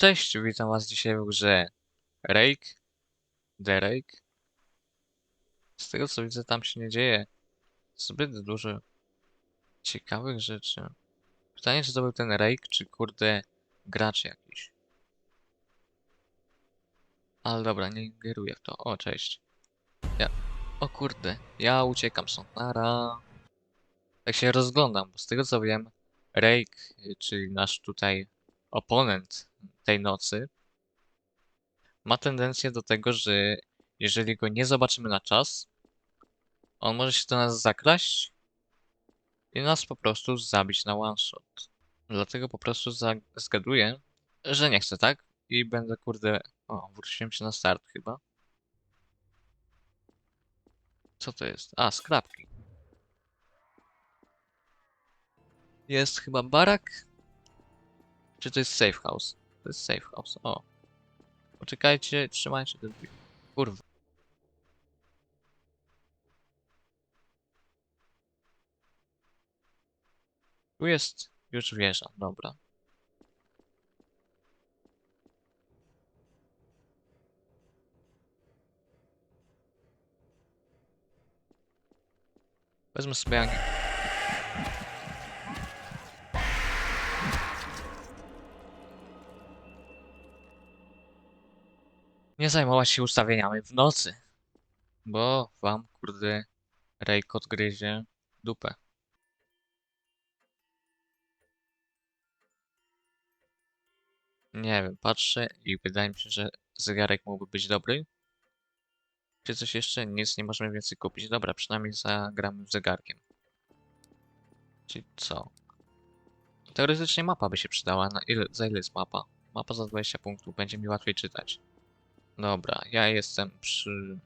Cześć, witam was dzisiaj w grze Rake, The Rake. Z tego co widzę, tam się nie dzieje zbyt dużo ciekawych rzeczy. Pytanie, czy to był ten Rake, czy kurde gracz jakiś. Ale dobra, nie ingeruję w to. O, cześć. Ja... O kurde, ja uciekam stąd. Nara. Tak się rozglądam, bo z tego co wiem, Rake, y, czyli nasz tutaj oponent tej nocy, ma tendencję do tego, że jeżeli go nie zobaczymy na czas, on może się do nas zakraść i nas po prostu zabić na one shot. Dlatego po prostu zgaduję, że nie chcę, tak? I będę kurde. O, wróciłem się na start chyba. Co to jest? A, skrapki. Jest chyba barak? Czy to jest safe house? To jest safe house. O. Poczekajcie, trzymajcie te drzwi. Kurwa. Tu jest już wieża, dobra. Wezmę sobie. Nie zajmować się ustawieniami w nocy. Bo wam, kurde, Rejk odgryzie dupę. Nie wiem, patrzę i wydaje mi się, że zegarek mógłby być dobry. Czy coś jeszcze? Nic nie możemy więcej kupić. Dobra, przynajmniej zagramy z zegarkiem. Czyli co? Teoretycznie mapa by się przydała. Na ile, za ile jest mapa? Mapa za 20 punktów, będzie mi łatwiej czytać. Dobra, ja jestem przy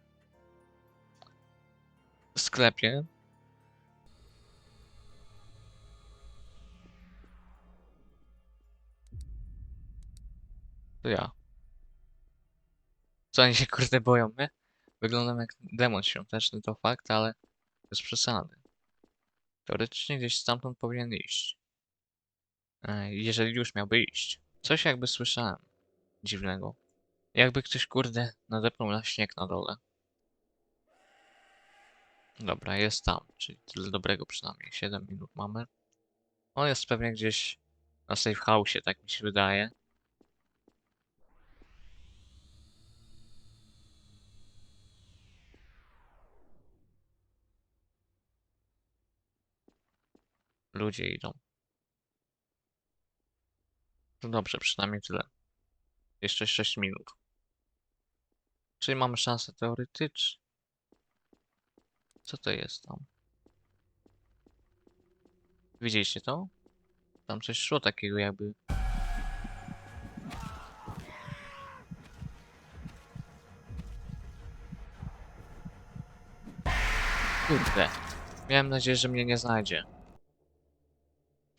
sklepie. To ja. Co oni się kurde boją mnie? Wyglądam jak demon świąteczny, to fakt, ale bez przesady. Teoretycznie gdzieś stamtąd powinien iść. E, Jeżeli już miałby iść. Coś jakby słyszałem dziwnego. Jakby ktoś kurde nadepnął na śnieg na dole. Dobra, jest tam, czyli tyle dobrego przynajmniej. 7 minut mamy. On jest pewnie gdzieś na safe house, tak mi się wydaje. Ludzie idą. No dobrze, przynajmniej tyle. Jeszcze 6 minut. Czyli mamy szansę teoretyczną. Co to jest tam? Widzieliście to? Tam coś szło takiego jakby... Kurde. Miałem nadzieję, że mnie nie znajdzie.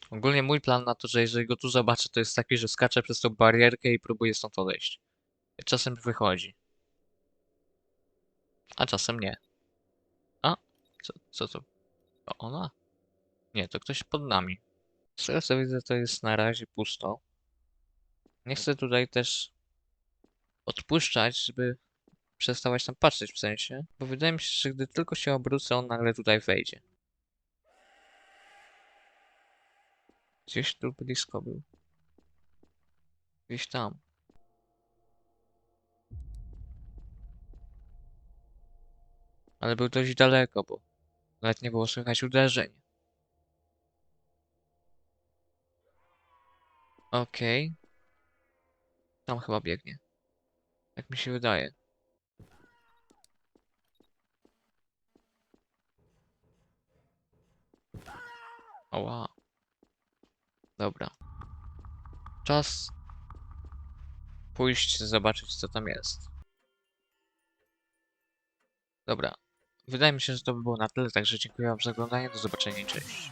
Ogólnie mój plan na to, że jeżeli go tu zobaczę, to jest taki, że skaczę przez tą barierkę i próbuję stąd odejść. Czasem wychodzi. A czasem nie. A? Co, co to? To ona? Nie, to ktoś pod nami. Z tego co widzę, to jest na razie pusto. Nie chcę tutaj też odpuszczać, żeby przestawać tam patrzeć w sensie, bo wydaje mi się, że gdy tylko się obrócę, on nagle tutaj wejdzie. Gdzieś tu blisko był. Gdzieś tam. Ale był dość daleko, bo nawet nie było słychać uderzeń. Okej. Tam chyba biegnie. Tak mi się wydaje. Oła. Dobra. Czas pójść zobaczyć co tam jest. Dobra. Wydaje mi się, że to by było na tyle, także dziękuję wam za oglądanie. Do zobaczenia i cześć.